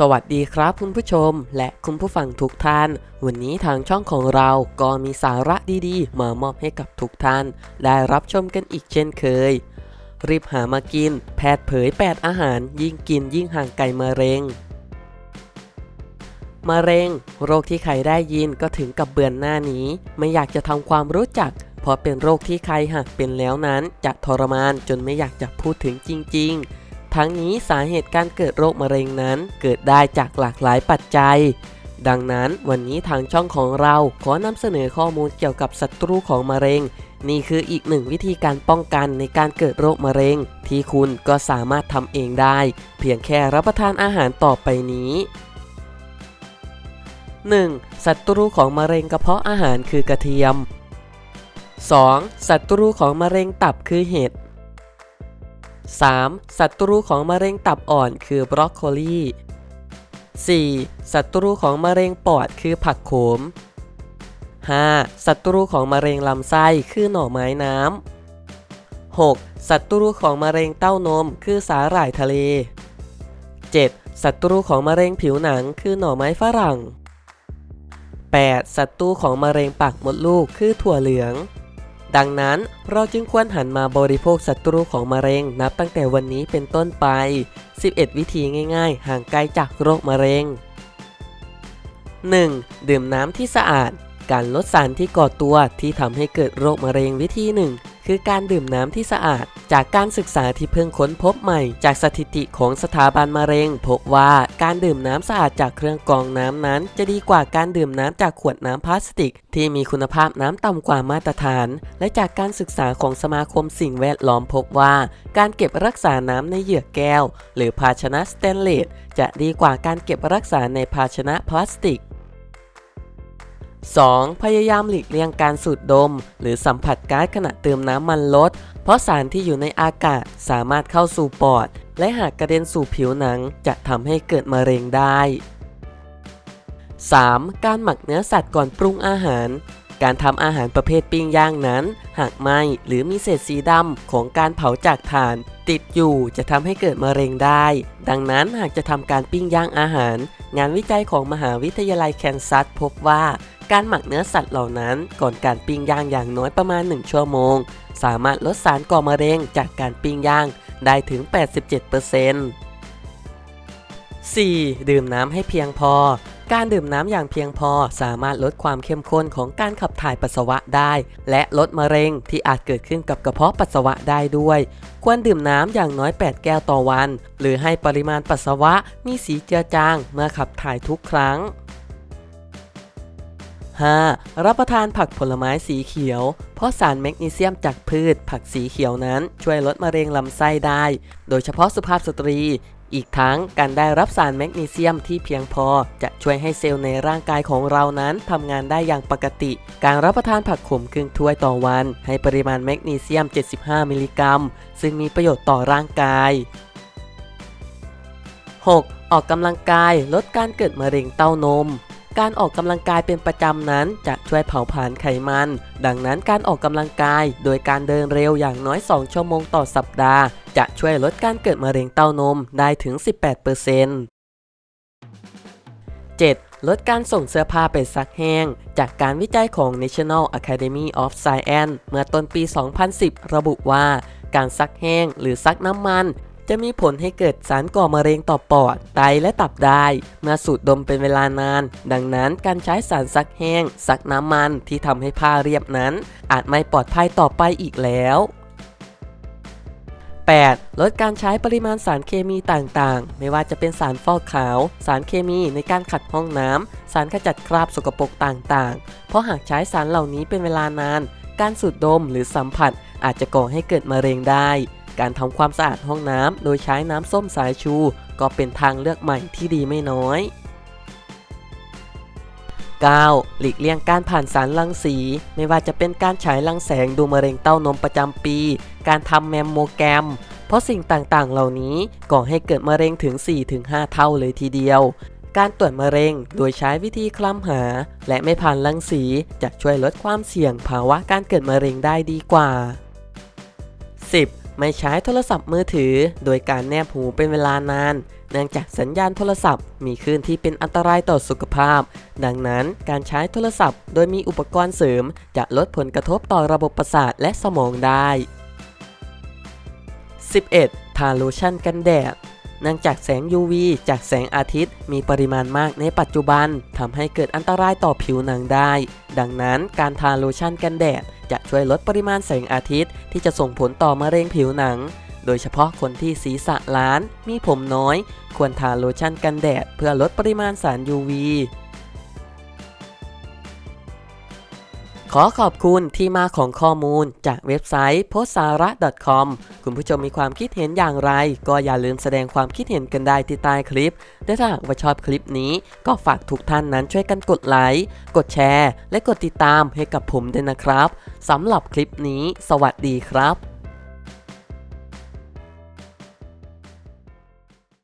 สวัสดีครับคุณผู้ชม และคุณผู้ฟังทุกท่าน วันนี้ทางช่องของเราก็มีสาระดีๆ มามอบให้กับทุกท่าน ได้รับชมกันอีกเช่นเคย รีบหามากิน แพทย์เผย 8 อาหาร ยิ่งกินยิ่งห่างไกลมะเร็งมะเร็ง โรคที่ใครได้ยินก็ถึงกับเบือนหน้านี้ ไม่อยากจะทำความรู้จัก เพราะเป็นโรคที่ใครหากเป็นแล้วนั้นจะทรมานจนไม่อยากจะพูดถึงจริง ๆ ทั้งนี้สาเหตุการเกิดโรคมะเร็งนั้นเกิดได้จากหลากหลายปัจจัย ดังนั้นวันนี้ทางช่องของเราขอนำเสนอข้อมูลเกี่ยวกับศัตรูของมะเร็ง นี่คืออีกหนึ่งวิธีการป้องกันในการเกิดโรคมะเร็ง ที่คุณก็สามารถทำเองได้ เพียงแค่รับประทานอาหารต่อไปนี้ 1. ศัตรูของมะเร็งกระเพาะอาหารคือกระเทียม 2. ศัตรูของมะเร็งตับคือเห็ด 3. ศัตรูของมะเร็งตับอ่อนคือบรอกโคลี 4. ศัตรูของมะเร็งปอดคือผักโขม 5. ศัตรูของมะเร็งลำไส้คือหน่อไม้น้ำ 6. ศัตรูของมะเร็งเต้านมคือสาหร่ายทะเล 7. ศัตรูของมะเร็งผิวหนังคือหน่อไม้ฝรั่ง 8. ศัตรูของมะเร็งปากมดลูกคือถั่วเหลือง ดังนั้นเราจึงควรหันมาบริโภคศัตรูของมะเร็งนับตั้งแต่วันนี้เป็นต้นไป 11 วิธีง่าย ๆ ห่างไกลจากโรคมะเร็ง 1. ดื่มน้ำที่สะอาด การลดสารที่ก่อตัวที่ทำให้เกิดโรคมะเร็งวิธีหนึ่ง คือการดื่มน้ำที่สะอาด จากการศึกษาที่เพิ่งค้นพบใหม่ จากสถิติของสถาบันมะเร็ง พบว่าการดื่มน้ำสะอาดจากเครื่องกรองน้ำนั้น จะดีกว่าการดื่มน้ำจากขวดน้ำพลาสติก ที่มีคุณภาพน้ำต่ำกว่ามาตรฐาน และจากการศึกษาของสมาคมสิ่งแวดล้อมพบว่า การเก็บรักษาน้ำในเหยือกแก้ว หรือภาชนะสแตนเลสจะดีกว่าการเก็บรักษาในภาชนะพลาสติก 2. พยายามหลีกเลี่ยงการสูดดม หรือสัมผัสก๊าซขณะเติมน้ำมันรถเพราะสารที่อยู่ในอากาศสามารถเข้าสู่ปอด และหากกระเด็นสู่ผิวหนังจะทำให้เกิดมะเร็งได้ 3. การหมักเนื้อสัตว์ก่อนปรุงอาหาร การทำอาหารประเภทปิ้งย่างนั้น หากไหมหรือมีเศษสีดำของการเผาจากถ่าน ติดอยู่จะทำให้เกิดมะเร็งได้ ดังนั้นหากจะทำการปิ้งย่างอาหาร งานวิจัยของมหาวิทยาลัยแคนซัสพบว่า การหมักเนื้อสัตว์เหล่านั้น ก่อนการปิ้งย่างอย่างน้อยประมาณ 1 ชั่วโมง สามารถลดสารก่อมะเร็งจากการปิ้งย่างได้ถึง 87% 4. ดื่มน้ำให้เพียงพอ การดื่มน้ำอย่างเพียงพอสามารถลดความเข้มข้นของการขับถ่ายปัสสาวะได้ และลดมะเร็งที่อาจเกิดขึ้นกับกระเพาะปัสสาวะได้ด้วย ควรดื่มน้ำอย่างน้อย 8 แก้วต่อวัน หรือให้ปริมาณปัสสาวะมีสีเจือจางเมื่อขับถ่ายทุกครั้ง 5. รับประทานผักผลไม้สีเขียว เพราะสารแมกนีเซียมจากพืช ผักสีเขียวนั้นช่วยลดมะเร็งลำไส้ได้ โดยเฉพาะสุภาพสตรี อีกทั้งการได้รับสารแมกนีเซียมที่เพียงพอ จะช่วยให้เซลล์ในร่างกายของเรานั้นทำงานได้อย่างปกติ การรับประทานผักขมครึ่งถ้วยต่อวัน ให้ปริมาณแมกนีเซียม 75 มิลลิกรัม ซึ่งมีประโยชน์ต่อร่างกาย 6. ออกกำลังกายลดการเกิดมะเร็งเต้านม การออกกำลังกายเป็นประจำนั้นจะช่วยเผาผลาญไขมัน ดังนั้นการออกกำลังกายโดยการเดินเร็วอย่างน้อย 2 ชั่วโมงต่อสัปดาห์ จะช่วยลดการเกิดมะเร็งเต้านมได้ถึง 18% 7. ลดการส่งเสื้อผ้าไปซักแห้ง จากการวิจัยของ National Academy of Science เมื่อต้นปี 2010 ระบุว่า การซักแห้งหรือซักน้ำมัน จะมีผลให้เกิดสารก่อมะเร็งต่อปอด ไตและตับได้เมื่อสูดดมเป็นเวลานาน ดังนั้นการใช้สารซักแห้ง ซักน้ำมันที่ทำให้ผ้าเรียบนั้น อาจไม่ปลอดภัยต่อไปอีกแล้ว 8. ลดการใช้ปริมาณสารเคมีต่างๆ ไม่ว่าจะเป็นสารฟอกขาว สารเคมีในการขัดห้องน้ำ สารขจัดคราบสกปรกต่างๆ เพราะหากใช้สารเหล่านี้เป็นเวลานาน การสูดดมหรือสัมผัสอาจจะก่อให้เกิดมะเร็งได้ การทำความสะอาดห้องน้ำโดยใช้น้ำส้มสายชู ก็เป็นทางเลือกใหม่ที่ดีไม่น้อย 9. หลีกเลี่ยงการผ่านสารรังสี ไม่ว่าจะเป็นการฉายรังแสงดูมะเร็งเต้านมประจำปี การทำแมมโมแกรม เพราะสิ่งต่างๆ เหล่านี้ก่อให้เกิดมะเร็งถึง 4-5 เท่าเลยทีเดียว การตรวจมะเร็งโดยใช้วิธีคลำหา และไม่ผ่านรังสีจะช่วยลดความเสี่ยงภาวะการเกิดมะเร็งได้ดีกว่า 10. ไม่ใช้โทรศัพท์มือถือ โดยการแนบหูเป็นเวลานาน เนื่องจากสัญญาณโทรศัพท์ มีคลื่นที่เป็นอันตรายต่อสุขภาพ ดังนั้นการใช้โทรศัพท์ โดยมีอุปกรณ์เสริม จะลดผลกระทบต่อระบบประสาทและสมองได้ 11. ทาโลชั่นกันแดด เนื่องจากแสง UV จากแสงอาทิตย์ มีปริมาณมากในปัจจุบันทำให้เกิดอันตรายต่อผิวหนังได้ ดังนั้นการทาโลชั่นกันแดด จะช่วยลดปริมาณแสงอาทิตย์ ที่จะส่งผลต่อมะเร็งผิวหนัง โดยเฉพาะคนที่ศีรษะล้าน มีผมน้อย ควรทาโลชั่นกันแดด เพื่อลดปริมาณสาร UV ขอขอบคุณที่มาของข้อมูลจากเว็บไซต์ p o s a r a com คุณผู้ชมมีความคิดเห็นอย่างไร ก็อย่าลืมแสดงความคิดเห็นกันได้ที่ใต้คลิป และถ้าหากว่าชอบคลิปนี้ ก็ฝากทุกท่านนั้นช่วยกันกดไลค์ กดแชร์ และกดติดตามให้กับผมด้วยนะครับ สำหรับคลิปนี้ สวัสดีครับ